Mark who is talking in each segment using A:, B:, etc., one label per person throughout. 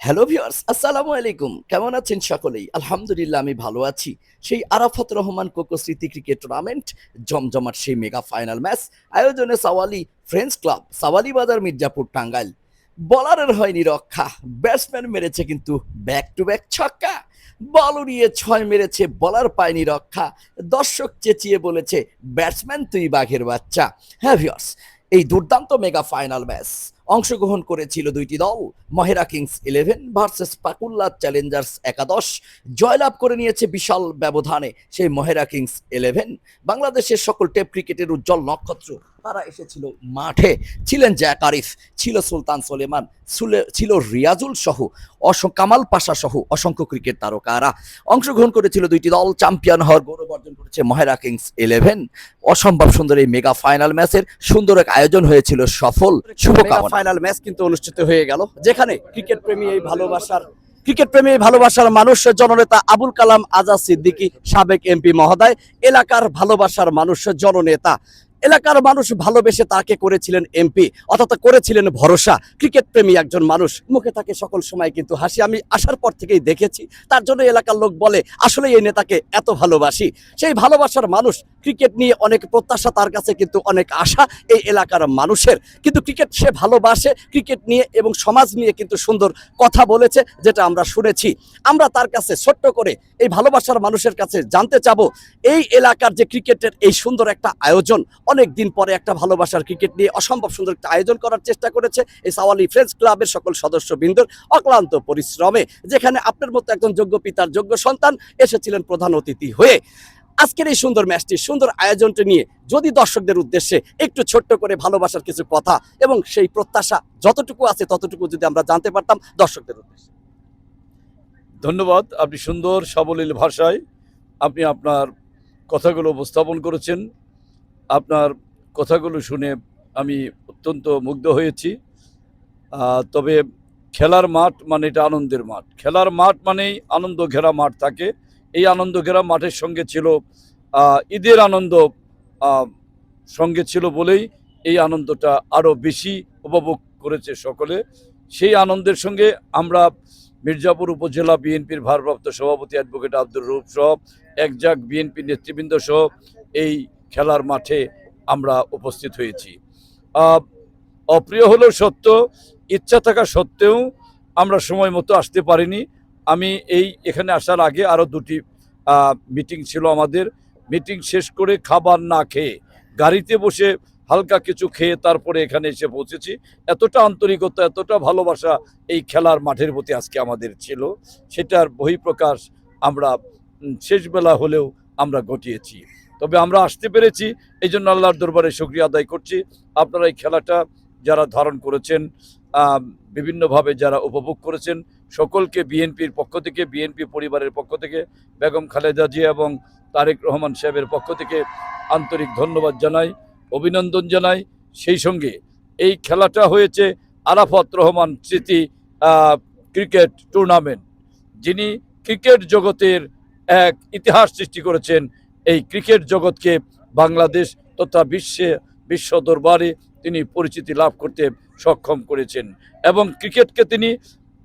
A: Hello viewers আসসালামু আলাইকুম কেমন আছেন সকলেই? আলহামদুলিল্লাহ, আমি ভালো আছি। সেই আরাফাত রহমান কোকো স্মৃতি ক্রিকেট টুর্নামেন্ট জমজমাট সেই মেগা ফাইনাল ম্যাচ আয়োজনে সাওয়ালি ফ্রেন্ডস ক্লাব সাওয়ালি বাজার মির্জাপুর টাঙ্গাইল। বলারের হয়নি রক্ষা ব্যাটসম্যান মেরেছে কিন্তু ব্যাক টু ব্যাক ছক্কা। বল উড়িয়ে ছয় মেরেছে বলার পায়নি রক্ষা দর্শক চেঁচিয়ে বলেছে ব্যাটসম্যান তুই বাঘের বাচ্চা। হ্যাঁ ভিউয়ার্স এই দুর্দান্ত মেগা ফাইনাল ম্যাচ অংশগ্রহণ করেছিল দুইটি দল, Mahera kings eleven versus Pakulla challengers একাদশ। জয়লাভ করে নিয়েছে বিশাল ব্যবধানে সেই মহেরা কিংস ইলেভেন। বাংলাদেশের সকল টেপ ক্রিকেটের উজ্জ্বল নক্ষত্র তারা এসেছিল মাঠে। ছিলেন জ্যাক আরিফ, ছিল সুলতান সোলেমান ছিল রিয়াজুল সহ অসংখ্য কামাল পাশা সহ অসংখ্য ক্রিকেট তারকারা। অংশগ্রহণ করেছিল দুইটি দল, চ্যাম্পিয়ন হওয়ার গৌরব অর্জন করেছে মহেরা কিংস ইলেভেন। অসম্ভব সুন্দর এই মেগা ফাইনাল ম্যাচের সুন্দর এক আয়োজন হয়েছিল সফল, শুভকামনা।
B: ফাইনাল ম্যাচ কিন্তু অনুষ্ঠিত হয়ে গেল, যেখানে ক্রিকেট প্রেমী এই ভালোবাসার ক্রিকেট প্রেমী ভালোবাসার মানুষ, জননেতা আবুল কালাম আজাদ সিদ্দিকী, সাবেক এমপি মহোদয়, এলাকার ভালোবাসার মানুষ, জননেতা। এলাকার মানুষ ভালোবেসে তাকে করেছিলেন এমপি অর্থাৎ করেছিলেন ভরসা। ক্রিকেট প্রেমী একজন মানুষ, মুখে থাকে সকল সময় কিন্তু হাসি। আমি আসার পর থেকেই দেখেছি, তার জন্য এলাকার লোক বলে আসলে এই নেতাকে এত ভালোবাসি। সেই ভালোবাসার মানুষ ক্রিকেট নিয়ে অনেক প্রত্যাশা, তার কাছে কিন্তু অনেক আশা এই এলাকার মানুষের। কিন্তু ক্রিকেট সে ভালোবাসে, ক্রিকেট নিয়ে এবং সমাজ নিয়ে কিন্তু সুন্দর কথা বলেছে, যেটা আমরা শুনেছি। আমরা তার কাছে ছোট্ট করে এই ভালোবাসার মানুষের কাছে জানতে চাবো, এই এলাকার যে ক্রিকেটের এই সুন্দর একটা আয়োজন, অনেক দিন পরে একটা ভালোবাসার ক্রিকেট নিয়ে অসম্ভব সুন্দর একটা আয়োজন করার চেষ্টা করেছে এই সাওয়ালি ফ্রেন্ডস ক্লাবের সকল সদস্যবৃন্দর অক্লান্ত পরিশ্রমে, যেখানে আপনার মতো একজন যোগ্য পিতার যোগ্য সন্তান এসেছিলেন প্রধান অতিথি হয়ে। আজকের এই সুন্দর ম্যাচটি, সুন্দর আয়োজনটি নিয়ে যদি দর্শকদের উদ্দেশ্যে একটু ছোট্ট করে ভালোবাসার কিছু কথা এবং সেই প্রত্যাশা যতটুকু আছে ততটুকু যদি আমরা জানতে পারতাম দর্শকদের উদ্দেশ্যে।
C: ধন্যবাদ, আপনি সুন্দর, সাবলীল ভাষায় আপনি আপনার কথাগুলো উপস্থাপন করেছেন। আপনার কথাগুলো শুনে আমি অত্যন্ত মুগ্ধ হয়েছি। তবে খেলার মাঠ মানে এটা আনন্দের মাঠ। খেলার মাঠ মানেই আনন্দ ঘেরা মাঠ থাকে। এই আনন্দ ঘেরা মাঠের সঙ্গে ছিল ঈদের আনন্দ সঙ্গে ছিল বলেই এই আনন্দটা আরও বেশি উপভোগ করেছে সকলে। সেই আনন্দের সঙ্গে আমরা মির্জাপুর উপজেলা বিএনপির ভারপ্রাপ্ত সভাপতি অ্যাডভোকেট আব্দুর রূপ সহ, একজাক বিএনপি নেতৃবৃন্দ সহ এই খেলার মাঠে আমরা উপস্থিত হয়েছি। অপ্রিয় হলেও সত্য, ইচ্ছা থাকা সত্ত্বেও আমরা সময় মতো আসতে পারিনি। আমি এই এখানে আসার আগে আরও দুটি মিটিং ছিল আমাদের। মিটিং শেষ করে খাবার না খেয়ে গাড়িতে বসে হালকা কিছু খেয়ে তারপরে এখানে এসে পৌঁছেছি। এতটা আন্তরিকতা, এতটা ভালোবাসা এই খেলার মাঠের প্রতি আজকে আমাদের ছিল। সেটার বহিঃপ্রকাশ আমরা শেষবেলা হলেও আমরা ঘটিয়েছি। তবে আমরা আসতে পেরেছি। এই জন্য আল্লাহর দরবারে শুক্রিয়া আদায় করছি। আপনারা এই খেলাটা যারা ধারণ করেছেন বিভিন্নভাবে যারা উপভোগ করেছেন সকলকে বিএনপির পক্ষ থেকে, বিএনপি পরিবারের পক্ষ থেকে, বেগম খালেদা জিয়া এবং তারেক রহমান সাহেবের পক্ষ থেকে আন্তরিক ধন্যবাদ জানাই, অভিনন্দন জানাই। সেই সঙ্গে এই খেলাটা হয়েছে আরাফাত রহমান স্মৃতি ক্রিকেট টুর্নামেন্ট। যিনি ক্রিকেট জগতের এক ইতিহাস সৃষ্টি করেছেন, এই ক্রিকেট জগৎকে বাংলাদেশ তথা বিশ্বে, বিশ্ব দরবারে তিনি পরিচিতি লাভ করতে সক্ষম করেছেন। এবং ক্রিকেটকে তিনি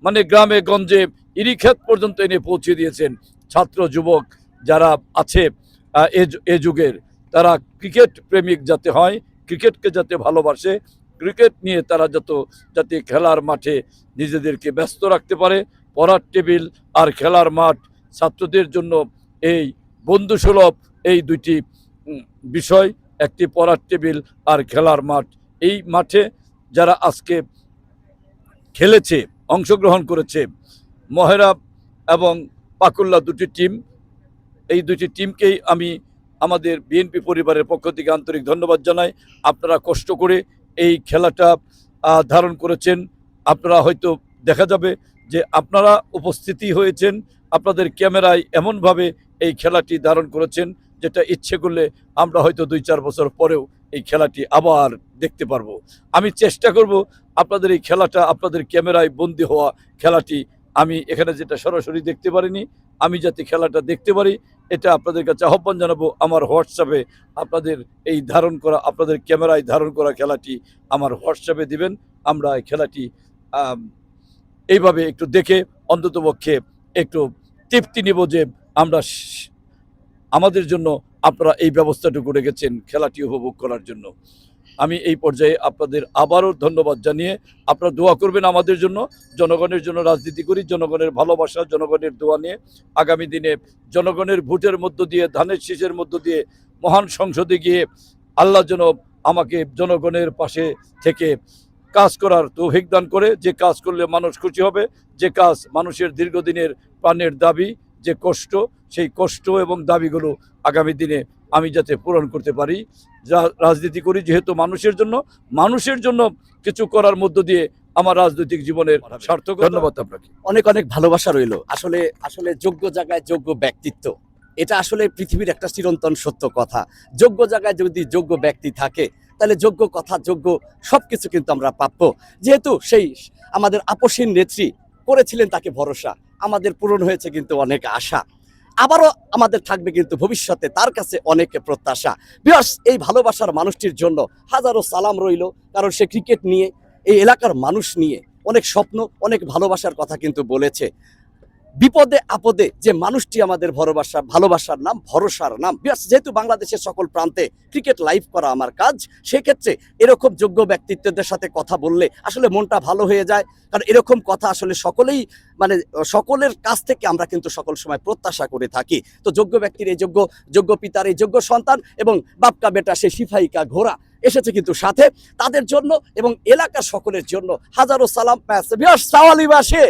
C: মানে গ্রামে, গঞ্জে, ইরিক্ষেত পর্যন্ত এনে পৌঁছে দিয়েছেন ছাত্র যুবক যারা আছে এ যুগের। তারা ক্রিকেট প্রেমিক যাতে হয়, ক্রিকেটকে যাতে ভালোবাসে, ক্রিকেট নিয়ে তারা যত, যাতে খেলার মাঠে নিজেদেরকে ব্যস্ত রাখতে পারে, পড়ার টেবিল আর খেলার মাঠ ছাত্রদের জন্য এই বন্ধুসুলভ এই দুইটি বিষয়, একটি পড়ার টেবিল আর খেলার মাঠ। এই মাঠে যারা আজকে খেলেছে অংশগ্রহণ করেছে। মহেরা এবং পাকুল্লা দুটি টিম। এই দুটি টিমকেই আমি আমাদের বিএনপি পরিবারের পক্ষ থেকে আন্তরিক ধন্যবাদ জানাই। আপনারা কষ্ট করে এই খেলাটা ধারণ করেছেন। আপনারা হয়তো দেখা যাবে যে আপনারা উপস্থিতি হয়েছেন, আপনাদের ক্যামেরায় এমনভাবে এই খেলাটি ধারণ করেছেন, যেটা ইচ্ছে করলে আমরা হয়তো দুই চার বছর পরেও এই খেলাটি আবার দেখতে পারব। আমি চেষ্টা করব আপনাদের এই খেলাটা, আপনাদের ক্যামেরায় বন্দি হওয়া খেলাটি। আমি এখানে যেটা সরাসরি দেখতে পারিনি, আমি যাতে খেলাটা দেখতে পারি, এটা আপনাদের কাছে আহ্বান জানাব। আমার হোয়াটসঅ্যাপে আপনাদের এই ধারণ করা, আপনাদের ক্যামেরায় ধারণ করা খেলাটি আমার হোয়াটসঅ্যাপে দিবেন। আমরা এই খেলাটি এইভাবে একটু দেখে অন্ততপক্ষে একটু তৃপ্তি নিব যে আমরা আমাদের জন্য আপনারা এই ব্যবস্থাটুকু রেখেছেন খেলাটি উপভোগ করার জন্য। আমি এই পর্যায়ে আপনাদের আবারও ধন্যবাদ জানিয়ে আপনারা দোয়া করবেন আমাদের জন্য, জনগণের জন্য রাজনীতি করি, জনগণের ভালোবাসা, জনগণের দোয়া নিয়ে আগামী দিনে জনগণের ভোটের মধ্য দিয়ে, ধানের শীষের মধ্য দিয়ে, মহান সংসদে গিয়ে আল্লাহ যেন আমাকে জনগণের পাশে থেকে কাজ করার তৌফিক দান করে। যে কাজ করলে মানুষ খুশি হবে, যে কাজ মানুষের দীর্ঘদিনের প্রাণের দাবি যে কষ্ট সেই কষ্ট এবং দাবিগুলো আগামী দিনে আমি যাতে পূরণ করতে পারি। যা রাজনীতি করি যেহেতু মানুষের জন্য মানুষের জন্য কিছু করার মধ্য দিয়ে আমার রাজনৈতিক জীবনের সার্থক ধন্যবাদ আপনাকে।
B: অনেক অনেক ভালোবাসা রইল। আসলে আসলে যোগ্য জায়গায় যোগ্য ব্যক্তিত্ব এটা আসলে পৃথিবীর একটা চিরন্তন সত্য কথা। যোগ্য জায়গায় যদি যোগ্য ব্যক্তি থাকে তাহলে যোগ্য কথা যোগ্য সবকিছু কিন্তু আমরা প্রাপ্য যেহেতু সেই আমাদের আপসীন নেত্রী করেছিলেন তাকে ভরসা। আমাদের পূরণ হয়েছে কিন্তু অনেক আশা। আবারও আমাদের থাকবে কিন্তু ভবিষ্যতে তার কাছে অনেক প্রত্যাশা। বিয়স এই ভালোবাসার মানুষটির জন্য হাজারো সালাম রইল, কারণ সে ক্রিকেট নিয়ে, এই এলাকার মানুষ নিয়ে অনেক স্বপ্ন, অনেক ভালোবাসার কথা কিন্তু বলেছে। বিপদে আপদে যে মানুষটি আমাদের ভরবাসা ভালোবাসার নাম, ভরসার নাম যেহেতু বাংলাদেশের সকল প্রান্তে ক্রিকেট লাইভ করা আমার কাজ, সেক্ষেত্রে এরকম যোগ্য ব্যক্তিত্বদের সাথে কথা বললে আসলে মনটা ভালো হয়ে যায়। কারণ এরকম কথা আসলে সকলেই মানে সকলের কাছ থেকে আমরা কিন্তু সকল সময় প্রত্যাশা করে থাকি। তো যোগ্য ব্যক্তির এই যোগ্য যোগ্য পিতার এই যোগ্য সন্তান এবং বাপকা বেটা সে সিফাইকা ঘোড়া এসেছে কিন্তু সাথে। তাদের জন্য এবং এলাকার সকলের জন্য হাজারো সালাম। সাওয়ালিবাসে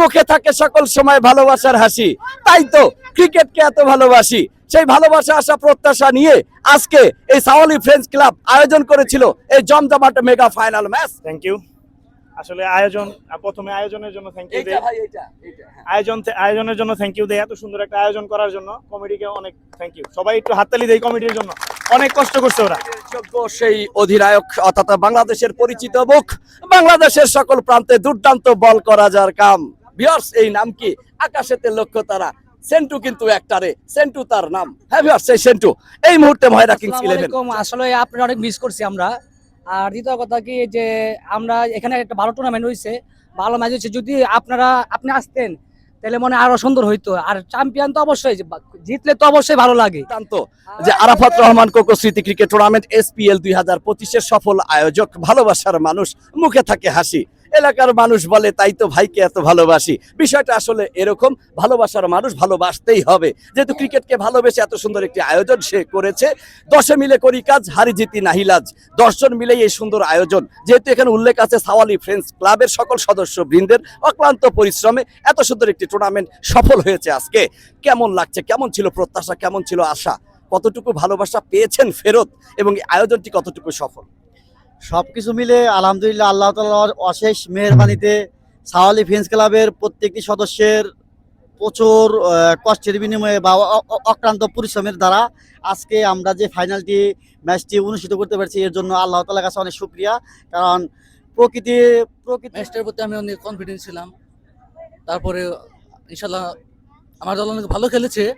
B: মুখে থাকে সকল সময় ভালোবাসার হাসি। তাই তো ক্রিকেটকে এত ভালোবাসি। সেই ভালোবাসা আসা প্রত্যাশা নিয়ে আজকে এই সাওয়ালি ফ্রেন্ডস ক্লাব আয়োজন করেছিল এই জমজমাট mega final match.
D: Thank you আসলে আয়োজন প্রথমে আয়োজনের জন্য থ্যাংক ইউ আয়োজন আয়োজনের জন্য থ্যাংক ইউ দেই। এত সুন্দর একটা আয়োজন করার জন্য কমিটিকে অনেক থ্যাংক ইউ সবাই একটু হাততালি দেই কমিটির জন্য। অনেক কষ্ট করছে ওরা।
B: সেই অধিনায়ক অর্থাৎ বাংলাদেশের পরিচিত মুখ বাংলাদেশের সকল প্রান্তে দুর্দান্ত বল করা যার কাম। বিয়ার্স এই নাম কি? আকাশেতে লক্ষ্য তারা। সেন্টু কিন্তু একটারে। সেন্টু তার নাম। হ্যাঁ বিয়ার্স সেই সেন্টু। এই মুহূর্তে ময়রা কিংস ইলেভেন
E: আসলে আপনারা অনেক মিস করছি আমরা। আর দ্বিতীয় কথা কি যে আমরা এখানে একটা ভালো টুর্নামেন্ট হয়েছে ভালো ম্যাচ হয়েছে যদি আপনারা আপনি আসতেন তাহলে মনে আরও সুন্দর হইতো। আর চ্যাম্পিয়ন তো অবশ্যই জিতলে তো অবশ্যই ভালো লাগে।
B: যে আরাফাত রহমান কোকো স্মৃতি ক্রিকেট টুর্নামেন্ট এসপিএল দুই হাজার পঁচিশের সফল আয়োজক ভালোবাসার মানুষ মুখে থাকে হাসি। এলাকার মানুষ বলে, তাই তো ভাইকে এত ভালোবাসি। বিষয়টা আসলে এরকম, ভালোবাসার মানুষ ভালোবাসতেই হবে। যেহেতু ক্রিকেটকে ভালোবেসে এত সুন্দর একটি আয়োজন সে করেছে, দশে মিলে করি কাজ, হারি জিতি নাহিলাজ দশজন মিলেই এই সুন্দর আয়োজন। যেহেতু এখানে উল্লেখ আছে সাওয়ালি ফ্রেন্ডস ক্লাবের সকল সদস্য বৃন্দের অক্লান্ত পরিশ্রমে এত সুন্দর একটি টুর্নামেন্ট সফল হয়েছে আজকে। কেমন লাগছে? কেমন ছিল প্রত্যাশা? কেমন ছিল আশা? কতটুকু ভালোবাসা পেয়েছেন ফেরত? এবং আয়োজনটি কতটুকু সফল?
F: সবকিছু মিলে আলহামদুলিল্লাহ আল্লাহ তালার অশেষ মেহরবানিতে সাওয়ালি ফ্রেন্স ক্লাবের প্রত্যেকটি সদস্যের প্রচুর কষ্টের বিনিময়ে বা অ- অ- পরিশ্রমের দ্বারা আজকে আমরা যে ফাইনালটি ম্যাচটি অনুষ্ঠিত করতে পারছি এর জন্য আল্লাহ তালার কাছে অনেক শুক্রিয়া। কারণ প্রকৃতি প্রকৃতি
G: ম্যাচটার প্রতি আমি অনেক কনফিডেন্স ছিলাম। তারপরে ইনশাল্লাহ আমার দল অনেক ভালো খেলেছে।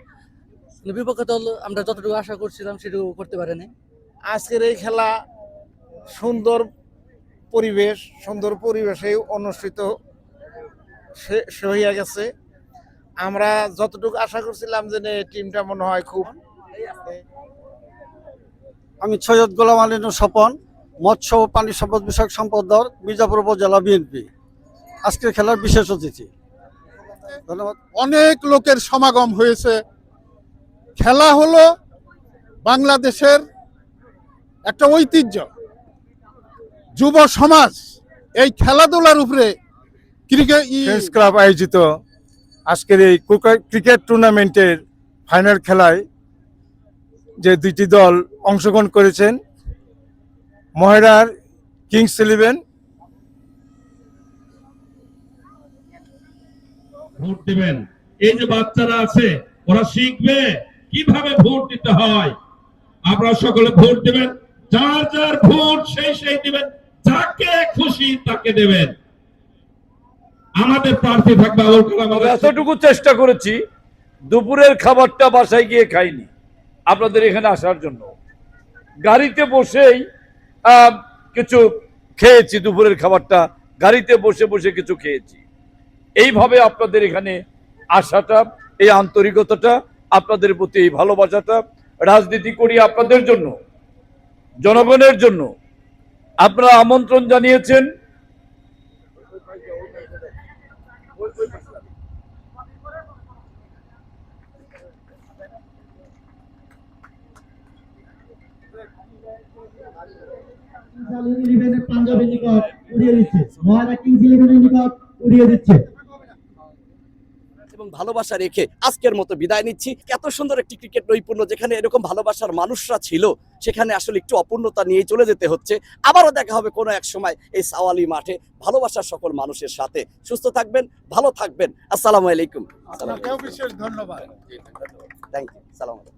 G: বিপক্ষ দল আমরা যতটুকু আশা করছিলাম সেটুকু করতে পারেনি।
H: আজকের এই খেলা সুন্দর পরিবেশ সুন্দর পরিবেশে অনুষ্ঠিত সে- সে হইয়া গেছে। আমরা যতটুকু আশা করছিলাম যে নে, টিমটা মনে হয় খুব
F: আমি সৈয়দ গোলাম আলী স্বপন মৎস্য ও পানি সম্পদ বিষয়ক সম্পাদক মির্জাপুর উপজেলা বিএনপি। আজকের খেলার বিশেষ অতিথি। ধন্যবাদ।
H: অনেক লোকের সমাগম হয়েছে। খেলা হলো বাংলাদেশের একটা ঐতিহ্য। যুব সমাজ এই খেলাধুলার উপরে ক্রিকেট
I: ক্লাব আয়োজিত আজকের এই ক্রিকেট- ক্রিকেট টুর্নামেন্টের ফাইনাল খেলায় যে দুইটি দল অংশগ্রহণ করেছেন মহেরার কিংস ইলেভেন
J: ভোট দিবেন। এই যে বাচ্চারা আছে ওরা শিখবে কীভাবে ভোট দিতে হয়। আপনারা সকলে ভোট দিবেন। যার যার ভোট সেই সেই দিবেন। যাকে খুশি তাকে দেবেন। আমাদের প্রার্থী থাকবে আবুল কালাম
C: এতটুকু চেষ্টা করেছি, দুপুরের খাবারটা বাসায় গিয়ে খাইনি। আপনাদের এখানে আসার জন্য। গাড়িতে বসেই কিছু খেয়েছি দুপুরের খাবারটা। গাড়িতে বসে বসে কিছু খেয়েছি। এইভাবে আপনাদের এখানে আসাটা, এই আন্তরিকতাটা, আপনাদের প্রতি এই ভালোবাসাটা, রাজনীতি করি আপনাদের জন্য, জনগণের জন্য আপনারা আমন্ত্রণ জানিয়েছেন।
K: পাঞ্জাবের নিকট উড়িয়ে দিচ্ছে। মহারা কিংস ইলেভেনের নিকট উড়িয়ে দিচ্ছে।
B: ভালোবাসা রেখে আজকের মতো বিদায় নিচ্ছি। এত সুন্দর একটি ক্রিকেট নৈপুণ্য যেখানে এরকম ভালোবাসার মানুষরা ছিল সেখানে আসলে একটু অপূর্ণতা নিয়ে চলে যেতে হচ্ছে। আবারও দেখা হবে কোনো এক সময় এই সাওয়ালি মাঠে ভালোবাসার সকল মানুষের সাথে। সুস্থ থাকবেন ভালো থাকবেন। আসসালামু আলাইকুম।
I: বিশেষ ধন্যবাদ।
B: থ্যাংক ইউ সালাম আলাইকুম